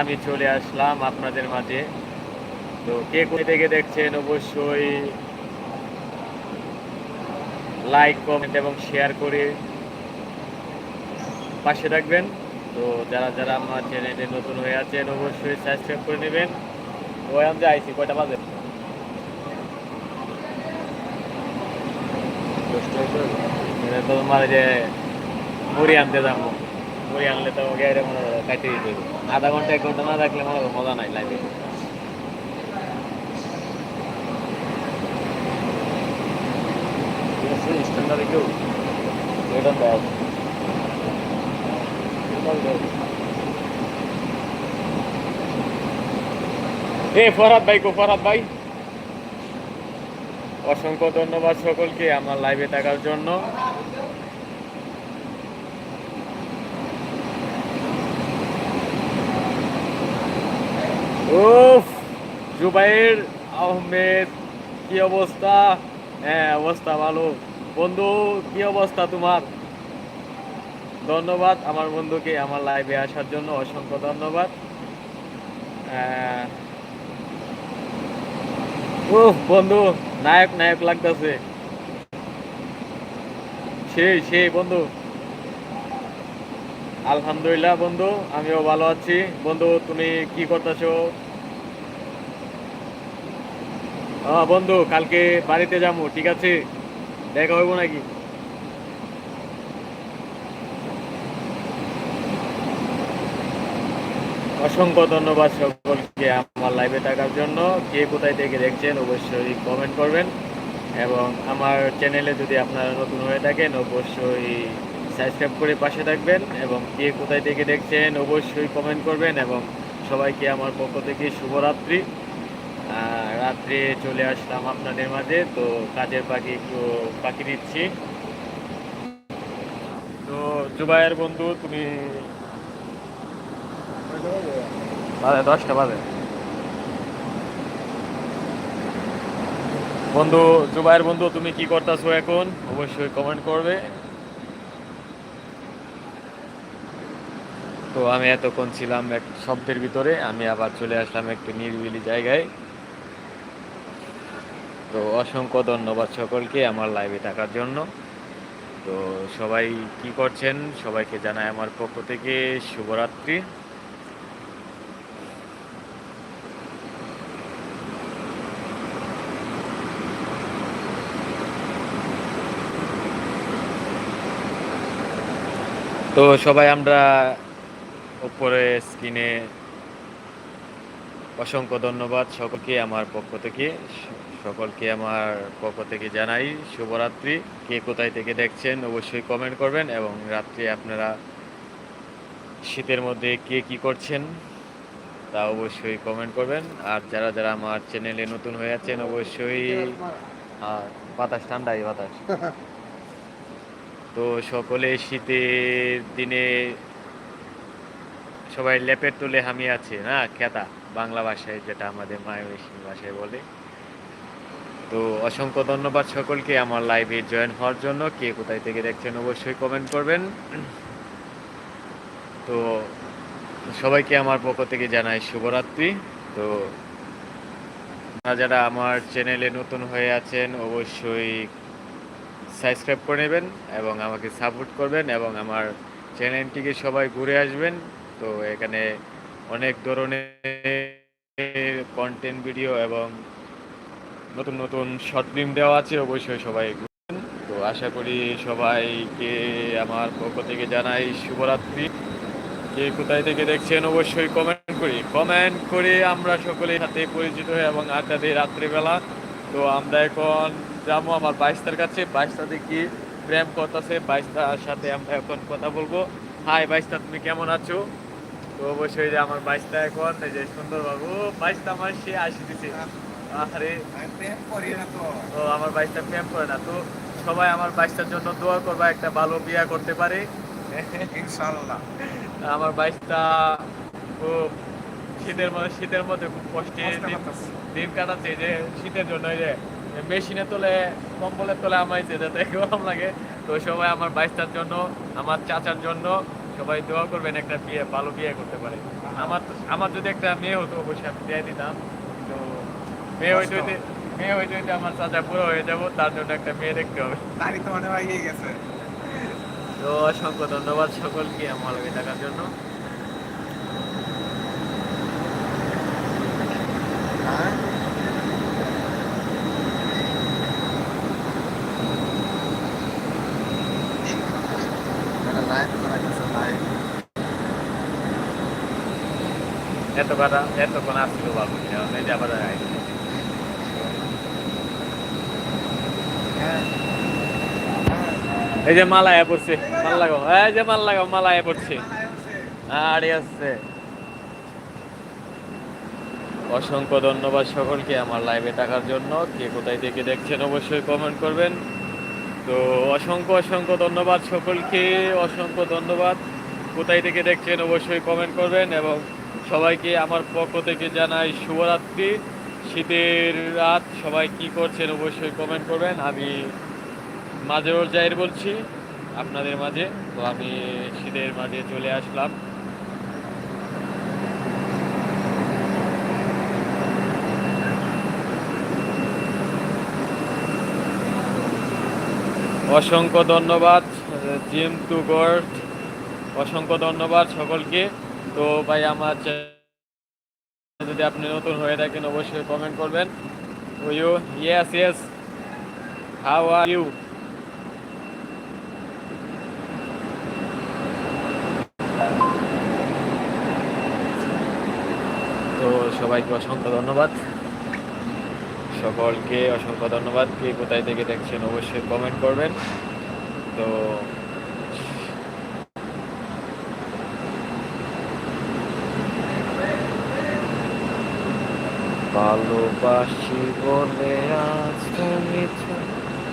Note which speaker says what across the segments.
Speaker 1: আমি চলে আসলাম আপনাদের মাঝে। তো কে কোথায় থেকে দেখছেন অবশ্যই লাইক কমেন্ট এবং শেয়ার করে পাশে রাখবেন তো যারা যারা আমার চ্যানেলে নতুন হয়ে আছেন, অবশ্যই সাবস্ক্রাইব করে নেবেন। ওই আমি যে আইসি কয়টা বাজে? তোমার যে মুড়ি আনতে যাব। আনলে তো মনে দিতে আধা ঘণ্টা, এক ঘণ্টা না রাখলে মনে মজা নাই লাগে স্ট্যান্ডার্ড অসংখ্য ধন্যবাদ সকলকে আমার লাইভে থাকার জন্য। উফ, জুবাইর আহমেদ, কি অবস্থা? হ্যাঁ অবস্থা ভালো। বন্ধু, কি অবস্থা তোমার? ধন্যবাদ আমার বন্ধুকে আমার লাইভে আসার জন্য, অসংখ্য ধন্যবাদ। উফ, বন্ধু, নায়ক নায়ক লাগতেছে। সেই সেই, বন্ধু। আলহামদুলিল্লাহ, বন্ধু। আমিও ভালো আছি। বন্ধু, তুমি কি করতেছো? বন্ধু, কালকে বাড়িতে যাব, ঠিক আছে? দেখা হইব নাকি? অসংখ্য ধন্যবাদ সকলকে আমার লাইভে থাকার জন্য। কে কোথায় থেকে দেখছেন, অবশ্যই কমেন্ট করবেন। এবং আমার চ্যানেলে যদি আপনারা নতুন হয়ে থাকেন, অবশ্যই সাবস্ক্রাইব করে পাশে থাকবেন এবং কে কোথায় থেকে দেখছেন অবশ্যই কমেন্ট করবেন এবং সবাইকে আমার পক্ষ থেকে শুভরাত্রি। রাত্রে চলে আসলাম আপনাদের মাঝে, তো কাজের পাখি একটু পাখি দিচ্ছি। তো জুবাইয়ের বন্ধু, তুমি দশটা বাজে। বন্ধু জুবাইয়ের বন্ধু, তুমি কি করতেছো এখন? অবশ্যই কমেন্ট করবে। তো আমি এতক্ষণ ছিলাম এক শব্দের ভিতরে, আমি আবার চলে আসলাম একটু নিরিবিলি জায়গায়। তো অসংখ্য ধন্যবাদ সকলকে আমার লাইভে থাকার জন্য। তো সবাই কি করছেন? সবাইকে জানাই আমার পক্ষ থেকে শুভরাত্রি। তো সবাই আমরা উপরে স্ক্রিনে অসংখ্য ধন্যবাদ সকলকে আমার পক্ষ থেকে। সকলকে আমার পক্ষ থেকে জানাই শুভরাত্রি। কে কোথায় থেকে দেখছেন অবশ্যই কমেন্ট করবেন এবং রাত্রে আপনারা শীতের মধ্যে কে কি করছেন তা অবশ্যই কমেন্ট করবেন। আর যারা যারা আমার চ্যানেলে নতুন হয়ে আছেন অবশ্যই আর বাতাস ঠান্ডাই বাতাস। তো সকলে শীতের দিনে সবাই লেপের তুলে হামি আছে, না? খেতা বাংলা ভাষায় যেটা আমাদের মায়াবেশী ভাষায় বলে। তো অসংখ্য ধন্যবাদ সকলকে আমার লাইভে জয়েন হওয়ার জন্য। কে কোথায় থেকে দেখছেন অবশ্যই কমেন্ট করবেন। তো সবাইকে আমার পক্ষ থেকে জানাই শুভরাত্রি। তো যারা আমার চ্যানেলে নতুন হয়ে আছেন, অবশ্যই সাবস্ক্রাইব করে নেবেন এবং আমাকে সাপোর্ট করবেন এবং আমার চ্যানেলটিকে সবাই ঘুরে আসবেন। তো এখানে অনেক ধরনের কন্টেন্ট ভিডিও এবং নতুন নতুন শর্ট ফিল্ম দেওয়া আছে, অবশ্যই সবাই তো আশা করি সবাইকে আমার পক্ষ থেকে জানাই শুভরাত্রি। কে কোথায় থেকে দেখছেন অবশ্যই কমেন্ট করি। কমেন্ট করে আমরা সকলের সাথে পরিচিত হই এবং আড্ডা রাত্রিবেলা। তো আমরা এখন যাব আমার বাইশটার কাছে। বাইশটা দেখি, প্রেম করতেছে। বাইশটার সাথে আমরা এখন কথা বলব। হাই বাইশটা তুমি কেমন আছো? তো অবশ্যই যে আমার বাইশটা এখন এই যে সুন্দর বাবু বাইশটা আমার সে আসি দিছে আরে তো আমার বাইশটা প্রেম করে না। তো সবাই আমার বাইশটার জন্য দোয়া করবা একটা ভালো বিয়া করতে পারে।
Speaker 2: ইনশাআল্লাহ।
Speaker 1: আমার বাইশটা খুব শীতের মধ্যে শীতের মধ্যে খুব কষ্টে দিন-। কাটাচ্ছে। যে শীতের জন্য এই যে মেশিনে তোলে কম্বলের তোলে আমাইছে যাতে গরম লাগে। তো সবাই আমার বাইশটার জন্য আমার চাচার জন্য সবাই দোয়া করবেন একটা বিয়ে ভালো বিয়ে করতে পারে। আমার আমার যদি একটা মেয়ে হতো অবশ্যই আমি দিয়ে দিতাম। তো মেয়ে হইতে হইতে মেয়ে হইতে হইতে আমার চাচা পুরো হয়ে যাব তার জন্য একটা মেয়ে দেখতে হবে।
Speaker 2: তারই তো মনে হয় গেছে।
Speaker 1: তো অসংখ্য ধন্যবাদ সকলকে আমার থাকার জন্য
Speaker 2: হ্যাঁ লাইভ করা গেছে লাইভ
Speaker 1: এত এই যে পড়ছে, মাল লাগাও, এই যে মাল লাগাও পড়ছে। আরে অসংখ্য ধন্যবাদ সকলকে আমার লাইভে থাকার জন্য। কে কোথায় থেকে দেখছেন অবশ্যই কমেন্ট করবেন। তো অসংখ্য অসংখ্য ধন্যবাদ সকলকে, অসংখ্য ধন্যবাদ। কোথায় থেকে দেখছেন অবশ্যই কমেন্ট করবেন এবং সবাইকে আমার পক্ষ থেকে জানাই শুভরাত্রি। শীতের রাত, সবাই কি করছেন অবশ্যই কমেন্ট করবেন। আমি মাঝের জাহির বলছি, আপনাদের মাঝে। তো আমি শীতের মাঝে চলে আসলাম। অসংখ্য ধন্যবাদ, জিম টু গড অসংখ্য ধন্যবাদ সকলকে। তো ভাই, আমার যদি আপনি নতুন হয়ে থাকেন, অবশ্যই কমেন্ট করবেন। You yes yes how are you তো সবাইকে অসংখ্য ধন্যবাদ। সকলকে অসংখ্য ধন্যবাদ। কে কোথায় থেকে দেখছেন, অবশ্যই কমেন্ট করবেন। তো ভালোবাসি বলে আজ তুমি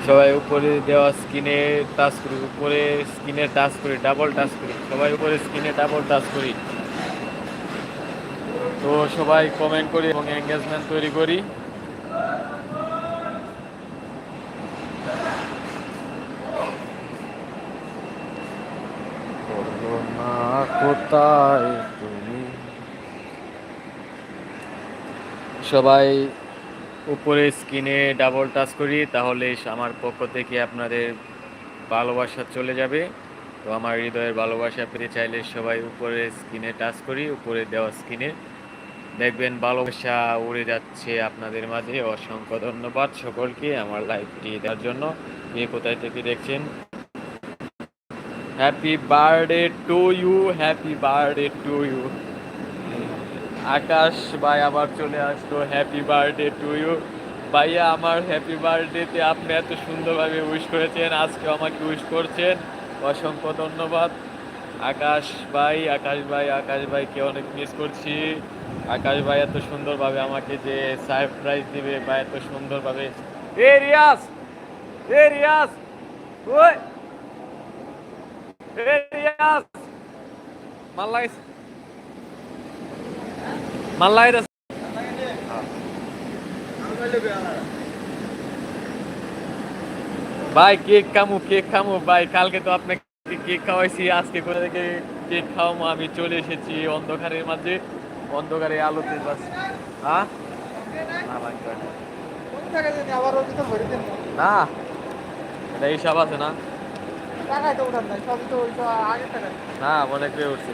Speaker 1: সবাই উপরে দেওয়া স্ক্রিনে টাচ করি, উপরে স্ক্রিনে টাচ করি ডাবল টাচ করি। সবাই উপরে স্ক্রিনে ডাবল টাচ করি। তো সবাই কমেন্ট করি এবং এঙ্গেজমেন্ট তৈরি করি। কোথায় তুমি সবাই উপরে স্ক্রিনে ডাবল টাচ করি, তাহলে আমার পক্ষ থেকে আপনাদের ভালোবাসা চলে যাবে। তো আমার হৃদয়ের ভালোবাসা পেতে চাইলে সবাই উপরে স্ক্রিনে টাচ করি, উপরে দেওয়া স্ক্রিনে দেখবেন ভালোবাসা উড়ে যাচ্ছে আপনাদের মাঝে। অসংখ্য ধন্যবাদ সকলকে আমার লাইভটি দেওয়ার জন্য। কে কোথায় থেকে দেখছেন? Happy birthday to you happy birthday to you Akash, ভাই, আবার চলে আসলো। হ্যাপি বার্থডে টু ইউ ভাইয়া, আমার হ্যাপি বার্থডেতে আপনি এত সুন্দরভাবে উইশ করেছেন আজকে আমাকে উইশ করছেন। অসংখ্য ধন্যবাদ। আকাশ, ভাই আকাশ ভাই, আকাশ, ভাইকে অনেক মিস করছি। আকাশ, ভাই, এত সুন্দরভাবে আমাকে যে সারপ্রাইজ দিবে বা এত সুন্দরভাবে। এ রিয়াজ! এ রিয়াজ! ওই! রিয়াজ! মাল্লাই ভাই কেক খামু কেক খামু। ভাই কালকে তো আপনাকে কেক খাওয়াইছি আজকে করে থেকে কেক খাওয়ামো। আমি চলে এসেছি অন্ধকারের মাঝে অন্ধকারে আলোতে বাস হ্যাঁ না এটা হিসাব আছে না? না মনে করে উঠছে।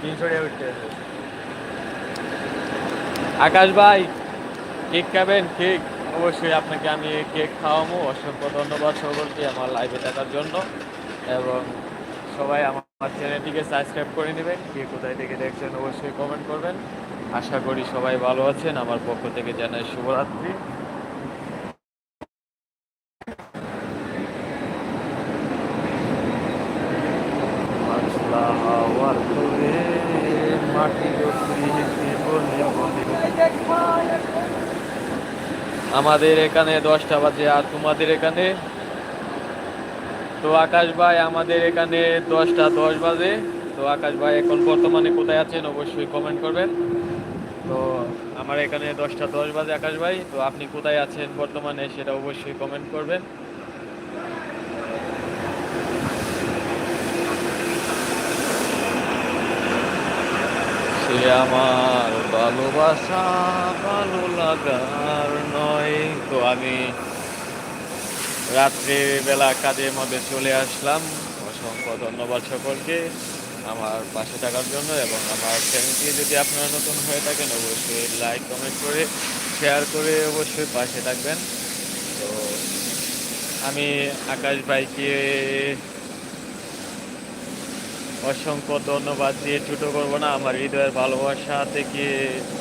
Speaker 1: তিনশো টাকা উঠতে। আকাশ ভাই, কেক খাবেন? কেক? অবশ্যই আপনাকে আমি কেক খাওয়াবো। অসংখ্য ধন্যবাদ সকলকে আমার লাইভে দেখার জন্য। এবং সবাই আমার চ্যানেলটিকে সাবস্ক্রাইব করে নেবেন। কে কোথায় থেকে দেখছেন অবশ্যই কমেন্ট করবেন। আশা করি সবাই ভালো আছেন। আমার পক্ষ থেকে জানাই শুভরাত্রি পাতলা হাওয়ার তোরে মাটির উপরে বলে বলে আমাদের এখানে দশটা বাজে আর তোমাদের এখানে? তো আকাশ ভাই, আমাদের এখানে দশটা দশ বাজে। তো আকাশ ভাই, এখন বর্তমানে কোথায় আছেন অবশ্যই কমেন্ট করবেন। তো আমার এখানে দশটা দশ বাজে আকাশ ভাই, তো আপনি কোথায় আছেন বর্তমানে সেটা অবশ্যই কমেন্ট করবেন। সে আমার ভালোবাসা ভালো লাগার নয়। আমি রাত্রিবেলা কাজের মধ্যে চলে আসলাম। অসংখ্য ধন্যবাদ সকলকে আমার পাশে থাকার জন্য এবং আমার চ্যানেলটি যদি আপনারা নতুন হয়ে থাকেন, অবশ্যই লাইক কমেন্ট করে শেয়ার করে অবশ্যই পাশে থাকবেন। তো আমি আকাশ ভাইকে অসংখ্য ধন্যবাদ দিয়ে ছোটো করব না, আমার হৃদয়ের ভালোবাসা থেকে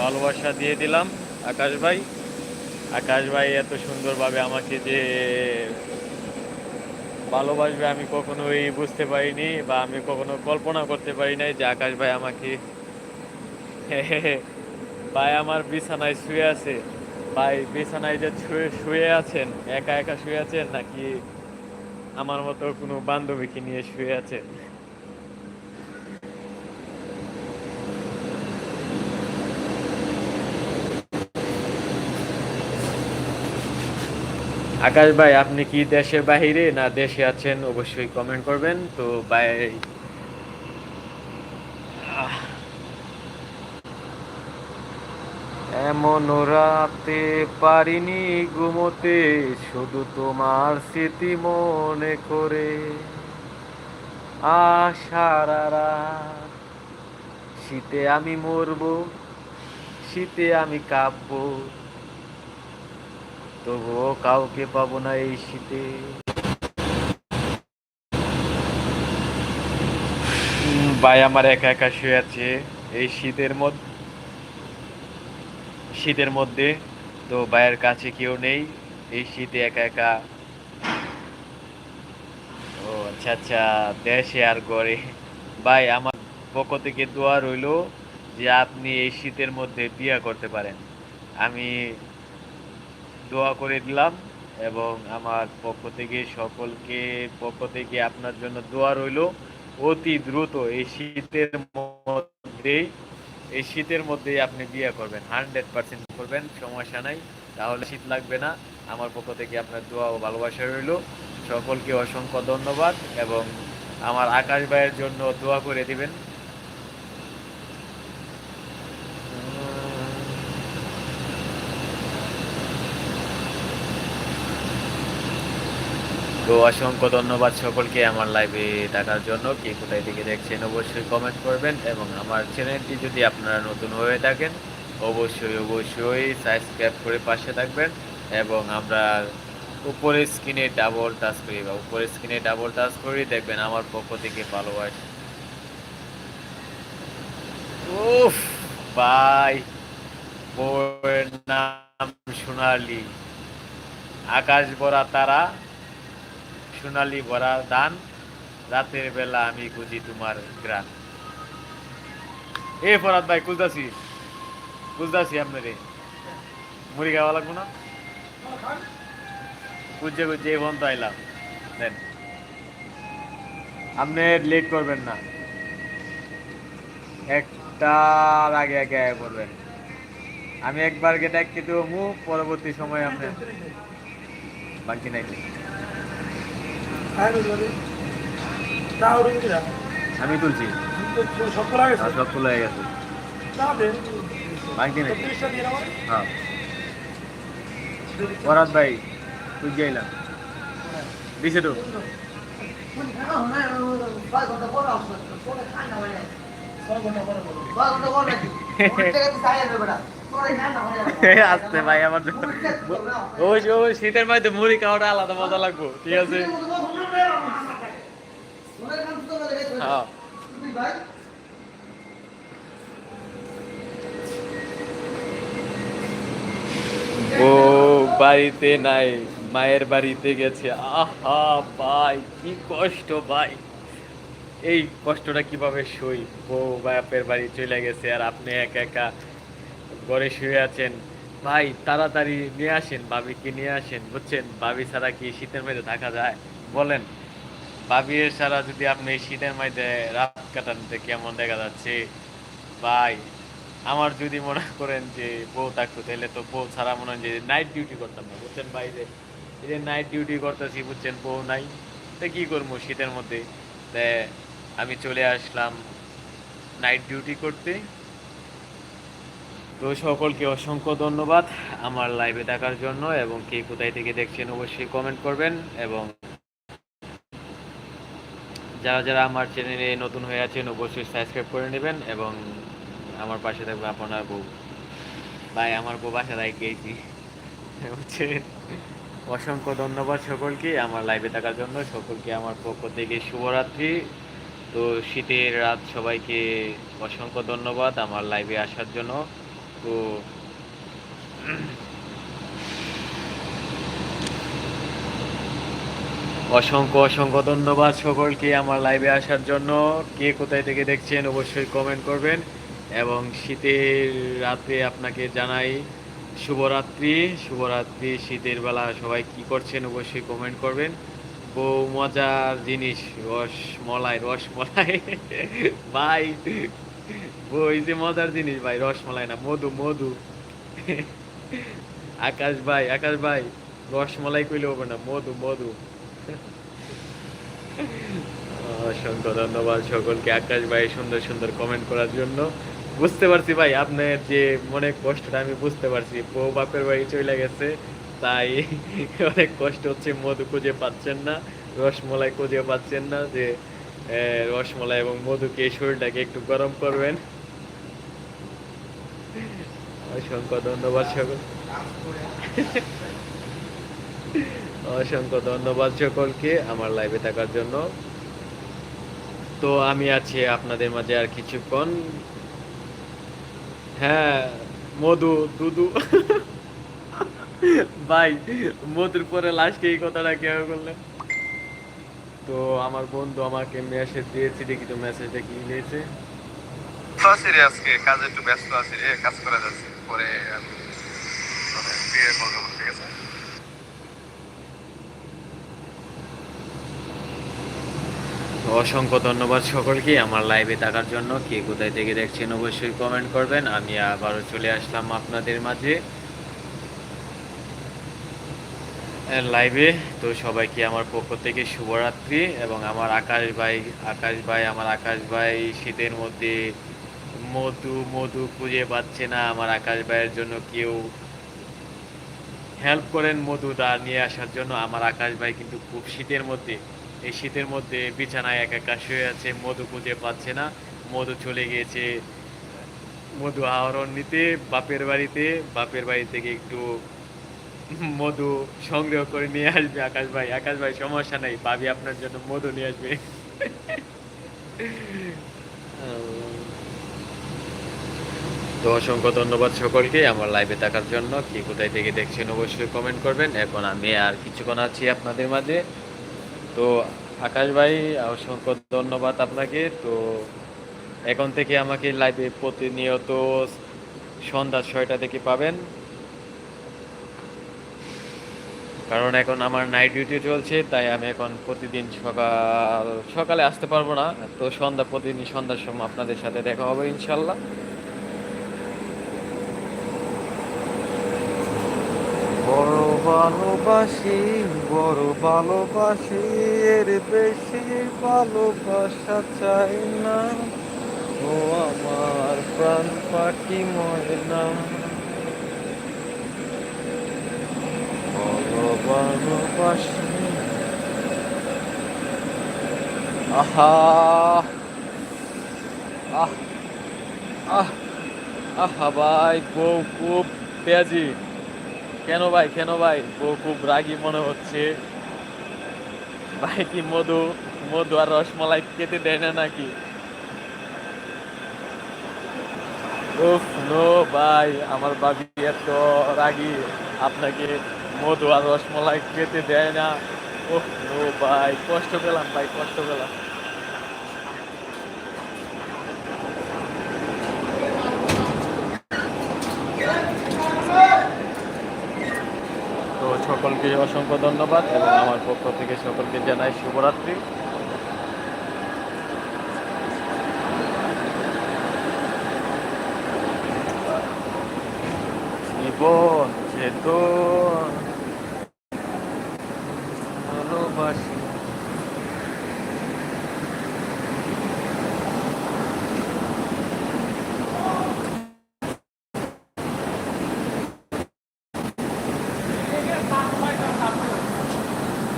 Speaker 1: ভালোবাসা দিয়ে দিলাম। আকাশ ভাই। আকাশ ভাই, এত সুন্দরভাবে আমাকে যে ভালোবাসবে আমি কখনোই বুঝতে পারিনি বা আমি কখনো কল্পনা করতে পারি নাই যে আকাশ ভাই আমাকে ভাই, আমার বিছানায় শুয়ে আছে। ভাই, বিছানায় যে শুয়ে শুয়ে আছেন, একা একা শুয়ে আছেন, নাকি আমার মতো কোনো বান্ধবীকে নিয়ে শুয়ে আছেন? আকাশ ভাই, আপনি কি দেশের বাহিরে না দেশে আছেন অবশ্যই কমেন্ট করবেন তো ভাই। এমন রাতে পারিনি ঘুমোতে, শুধু তোমার স্মৃতি মনে করে আশারা রাত শীতে আমি মরবো, শীতে আমি কাঁপবো তবুও কাউকে পাবো না এই শীতে। ভাই আমার একা একা শুয়ে আছে এই শীতের মধ্যে শীতের মধ্যে। তো ভাইয়ের কাছে কেউ নেই, এই শীতে একা একা। ও আচ্ছা আচ্ছা দেশে আর গড়ে ভাই, আমার পক্ষ থেকে দোয়া রইল যে আপনি এই শীতের মধ্যে বিয়া করতে পারেন। আমি দোয়া করে দিলাম এবং আমার পক্ষ থেকে সকলকে, পক্ষ থেকে আপনার জন্য দোয়া রইল। অতি দ্রুত এই শীতের মধ্যেই এই শীতের মধ্যেই আপনি বিয়ে করবেন, হান্ড্রেড পার্সেন্ট করবেন, সমস্যা নাই, তাহলে শীত লাগবে না। আমার পক্ষ থেকে আপনার দোয়া ও ভালোবাসা রইল। সকলকে অসংখ্য ধন্যবাদ এবং আমার আকাশ ভাইয়ের জন্য দোয়া করে দিবেন। তো অসংখ্য ধন্যবাদ সকলকে আমার লাইভে থাকার জন্য। কে কোথায় থেকে দেখছেন অবশ্যই কমেন্ট করবেন এবং আমার চ্যানেলটি যদি আপনারা নতুন হয়ে থাকেন, অবশ্যই অবশ্যই সাবস্ক্রাইব করে পাশে থাকবেন এবং আমরা উপরের স্ক্রিনে ডাবল টাচ করি বা উপরের স্ক্রিনে ডাবল টাচ করি দেখবেন আমার পক্ষ থেকে ভালোবাসা উফ বাই নাম সোনালি। আকাশ ভরা তারা। সোনালি ভরা দান, রাতের বেলা আমি খুঁজি তোমার গ্রাম এ ফরাদ ভাই, খুঁজতাছি। খুঁজতাছি আপনারে। মুড়ি খাওয়া লাগবো না? খুঁজে খুঁজে এই পর্যন্ত আইলাম। দেন। আপনি লেট করবেন না। একটার আগে আগে করবেন। আমি একবার গেটে একটি দেবো, পরবর্তী সময় আপনি বাকি নাই। আমি তুলছি। সব তোলা হয়ে গেছে? নেই। হ্যাঁ। বরাত ভাই তুই গেলাম দিছে তো। আসতে ভাই আমার। ওই ওই শীতের মধ্যে মুড়ি খাওয়াটা আলাদা মজা লাগবো ঠিক আছে? হ্যাঁ ও, বাড়িতে নাই, মায়ের বাড়িতে গেছে। আহা, ভাই, কি কষ্ট, ভাই। এই কষ্টটা কীভাবে সই? বউ বাপের বাড়ি চলে গেছে আর আপনি একা একা ঘরে শুয়ে আছেন। ভাই, তাড়াতাড়ি নিয়ে আসেন ভাবিকে নিয়ে আসেন, বুঝছেন? ভাবি ছাড়া কি শীতের মধ্যে থাকা যায়? বলেন ভাবি ছাড়া যদি আপনি শীতের মধ্যে রাত কাটানতে কেমন দেখা যাচ্ছে? ভাই, আমার যদি মনে করেন যে বউ থাকতো, তাহলে তো বউ ছাড়া মনে হয় যে নাইট ডিউটি করতাম না, বুঝছেন ভাই? যে এই যে নাইট ডিউটি করতেছি, বুঝছেন, বউ নাই। তো কি করব শীতের মধ্যে? তা আমি চলে আসলাম নাইট ডিউটি করতে। তো সকলকে অসংখ্য ধন্যবাদ আমার লাইভে দেখার জন্য, এবং কে কোথায় থেকে দেখছেন অবশ্যই কমেন্ট করবেন, এবং যারা যারা আমার চ্যানেলে নতুন হয়ে আছেন, অবশ্যই সাবস্ক্রাইব করে নেবেন এবং আমার পাশে থাকবে আপনার বউ। ভাই, আমার বউ বাসা রাই গিয়েছি। অসংখ্য ধন্যবাদ সকলকে আমার লাইভে থাকার জন্য। সকলকে আমার পক্ষ থেকে শুভরাত্রি। তো শীতের রাত, সবাইকে অসংখ্য ধন্যবাদ আমার লাইভে আসার জন্য। তো অসংখ্য অসংখ্য ধন্যবাদ সকলকে আমার লাইভে আসার জন্য। কে কোথায় থেকে দেখছেন অবশ্যই কমেন্ট করবেন এবং শীতের রাতে আপনাকে জানাই শুভরাত্রি। শুভরাত্রি, শীতের বেলা সবাই কি করছেন অবশ্যই কমেন্ট করবেন। বউ মজার জিনিস রসমলাই রসমলাই ভাই বই যে মজার জিনিস ভাই রসমলাই না, মধু মধু। আকাশ ভাই আকাশ ভাই রসমলাই কইলে হবে না, মধু মধু। অসংখ্য ধন্যবাদ সকলকে আকাশ ভাই সুন্দর সুন্দর কমেন্ট করার জন্য। বুঝতে পারছি ভাই, আপনার যে মনে কষ্টটা আমি বুঝতে পারছি। বউ বাপের বাড়ি চলে গেছে, তাই অনেক কষ্ট হচ্ছে, মধু খুঁজে পাচ্ছেন না, রসমলাই খুঁজে পাচ্ছেন না যে রসমলাই এবং মধুকে শরীরটাকে একটু গরম করবেন। অসংখ্য ধন্যবাদ সকল অসংখ্য ধন্যবাদ সকলকে আমার লাইভে থাকার জন্য। তো আমি আছি আপনাদের মাঝে আর কিছুক্ষণ। হ্যাঁ মধু দুদু ভাই, মধুর পরে লাস্টে এই কথাটা কেউ করলেন তো আমার বন্ধু আমাকে মেসেজ দিয়েছে, দেখি তো মেসেজটা কি দিয়েছে।
Speaker 3: আজকে, কাজে একটু ব্যস্ত আছি রে, কাজ করা যাচ্ছে। পরে আমি মানে ঠিক আছে?
Speaker 1: অসংখ্য ধন্যবাদ সকলকে আমার লাইভে থাকার জন্য। কে কোথায় থেকে দেখছেন অবশ্যই কমেন্ট করবেন। আমি আবারও চলে আসলাম আপনাদের মাঝে। লাইভে তো সবাইকে আমার পক্ষ থেকে শুভরাত্রি এবং আমার আকাশ ভাই আকাশ ভাই, আমার আকাশ ভাই শীতের মধ্যে মধু মধু খুঁজে পাচ্ছে না। আমার আকাশ ভাইয়ের জন্য কেউ হেল্প করেন মধুটা নিয়ে আসার জন্য। আমার আকাশ ভাই কিন্তু খুব শীতের মধ্যে। এই শীতের মধ্যে বিছানায় এক শুয়ে আছে, মধু খুঁজে পাচ্ছে না। মধু চলে গিয়েছে, মধু আহরণ নিতে, বাপের বাড়িতে। বাপের বাড়ি থেকে একটু মধু সংগ্রহ করে নিয়ে আসবে আকাশ ভাই। আকাশ ভাই, সমস্যা নাই, ভাবি আপনার জন্য মধু নিয়ে আসবে। তো অসংখ্য ধন্যবাদ সকলকে আমার লাইভে থাকার জন্য। কি কোথায় থেকে দেখছেন অবশ্যই কমেন্ট করবেন। এখন আমি আর কিছুক্ষণ আছি আপনাদের মাঝে। তো আকাশ ভাই, অসংখ্য ধন্যবাদ আপনাকে। তো এখন থেকে আমাকে লাইভে প্রতিনিয়ত সন্ধ্যা ছয়টা থেকে পাবেন। কারণ এখন আমার নাইট ডিউটি চলছে, তাই আমি এখন প্রতিদিন সকাল, সকালে আসতে পারব না। তো সন্ধ্যা প্রতিদিন সন্ধ্যার সময় আপনাদের সাথে দেখা হবে ইনশাল্লাহ
Speaker 2: বড় ভালোবাসি, বড় ভালোবাসি, এর বেশি ভালোবাসা চাই না। ও আমার প্রাণ পাখি ময়না। ভালোবাসি। আহা! আহ! আহ! আহা ভাই, বউ খুব পেঁয়াজি কেন ভাই কেন ভাই? বউ খুব রাগী মনে হচ্ছে। ভাই কি মধু? মধু আর রসমালাই খেতে দেয় না নাকি? নো ভাই, আমার বাবি এত রাগী। আপনাকে মধু আর রসমালাই খেতে দেয় না। উফ, নো ভাই, কষ্ট পেলাম ভাই, কষ্ট পেলাম তো সকলকে অসংখ্য ধন্যবাদ এবং আমার পক্ষ থেকে সকলকে জানাই শুভরাত্রি। জীবন চেতন ভালোবাসি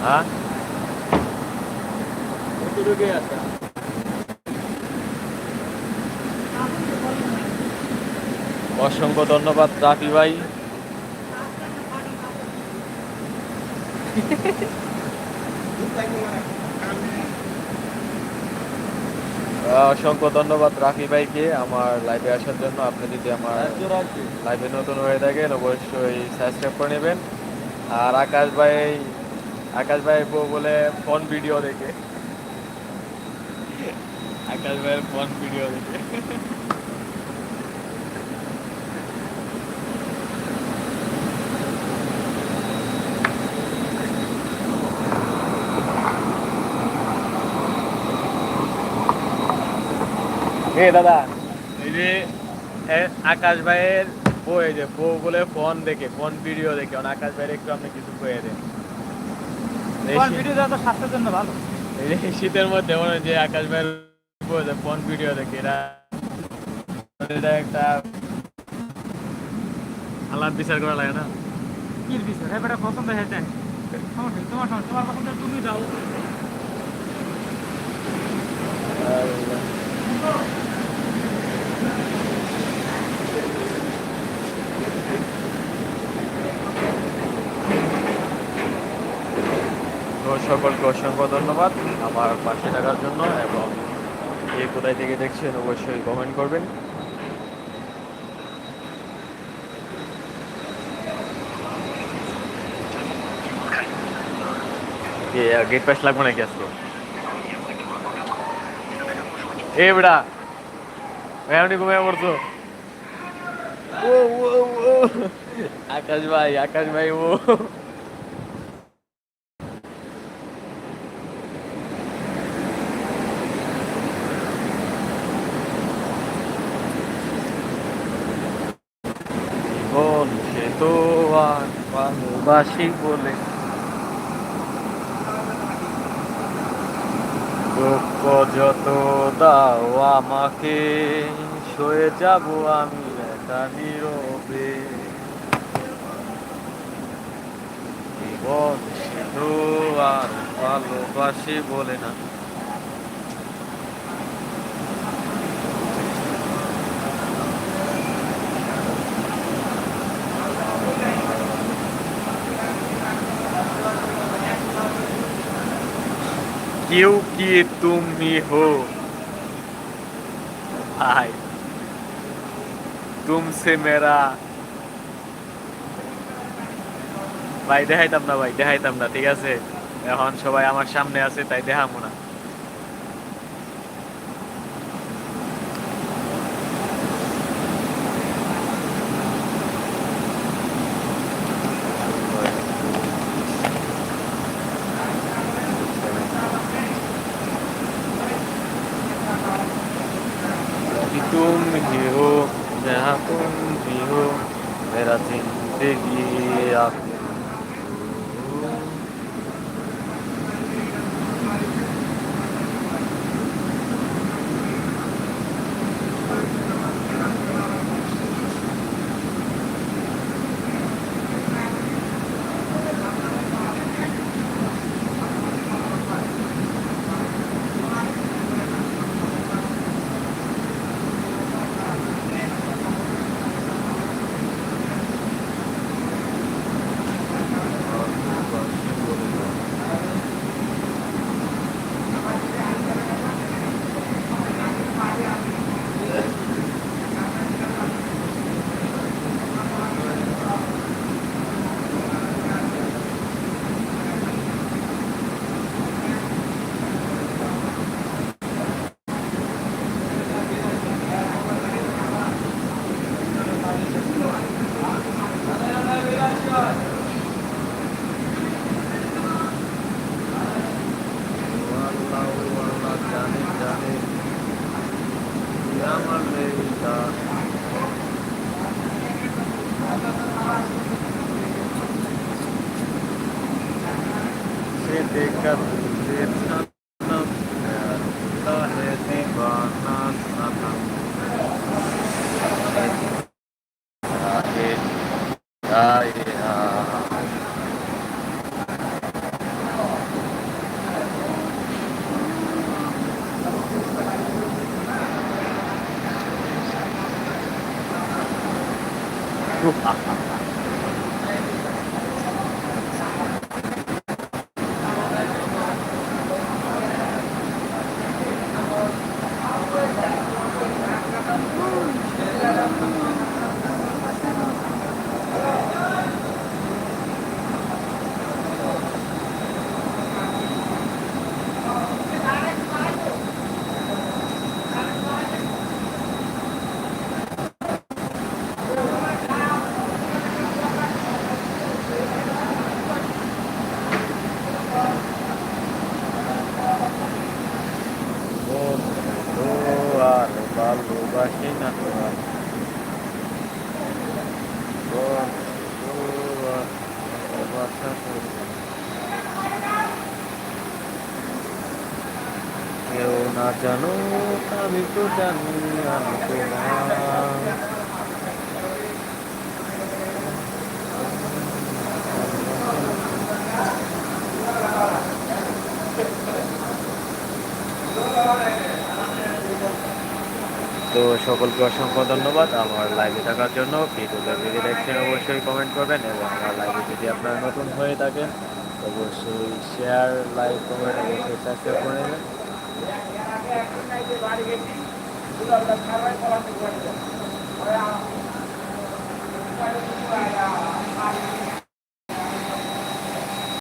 Speaker 4: হ্যাঁ
Speaker 1: অসংখ্য ধন্যবাদ রাফি ভাই। অসংখ্য ধন্যবাদ রাফি ভাইকে আমার লাইভে আসার জন্য। আপনি যদি আমার লাইভে নতুন হয়ে থাকেন অবশ্যই সাবস্ক্রাইব করে নেবেন। আর আকাশ ভাই আকাশ ভাই বলে ফোন ভিডিও দেখে। আকাশ ভাইয়ের ফোন ভিডিও দেখে। এ দাদা। এই যে আকাশ ভাইয়ের বউ এই যে বউ বলে ফোন দেখে ফোন ভিডিও দেখে। আকাশ ভাইয়ের একটু আপনি কিছু কয়ে দেন।
Speaker 5: ভিডিও দেওয়া তো স্বাস্থ্যের জন্য ভালো।
Speaker 1: এই শীতের মধ্যে মনে হয় যে আকাশ ভাইয়ের ফোন ভিডিও দেখে এরা এটা একটা আলাদ বিচার করা লাগে না।
Speaker 5: কি বিষয় হ্যাঁ বেটা পছন্দ হয়ে সমস্যা তোমার সমস্যা তোমার পছন্দ তুমি দাও
Speaker 1: তো সকলকে অসংখ্য ধন্যবাদ আমার পাশে থাকার জন্য এবং কে কোথায় থেকে দেখছেন অবশ্যই কমেন্ট করবেন। গেট পাস লাগবে নাকি আজকে? এ বেড়া এমনি ঘুমিয়ে পড়ছো? ও। আকাশ ভাই আকাশ ভাই, ও জীবন সে তো আর ভালোবাসি বলে। দুঃখ যত দাও আমাকে, সয়ে যাব আমি একা নীরবে। জীবন সে আর ভালোবাসি বলে না। क्यों कि तुम ही हो भाई तुमसे मेरा ভাই দেখাইতাম না ভাই দেখাইতাম না ঠিক আছে এখন সবাই আমার সামনে আছে তাই দেখাবো না নতুন গৃহ মেরা জিন্দেগি আপনি ああ。না জানো, আমি তো জানি, আমি তো সকলকে অসংখ্য ধন্যবাদ আমার লাইভে থাকার জন্য। ভিডিওটা যদি দেখছেন, অবশ্যই কমেন্ট করবেন এবং আমার লাইভে যদি আপনারা নতুন হয়ে থাকেন, অবশ্যই শেয়ার লাইক কমেন্ট অবশ্যই সাবস্ক্রাইব করে নেবেন।
Speaker 6: Thank you.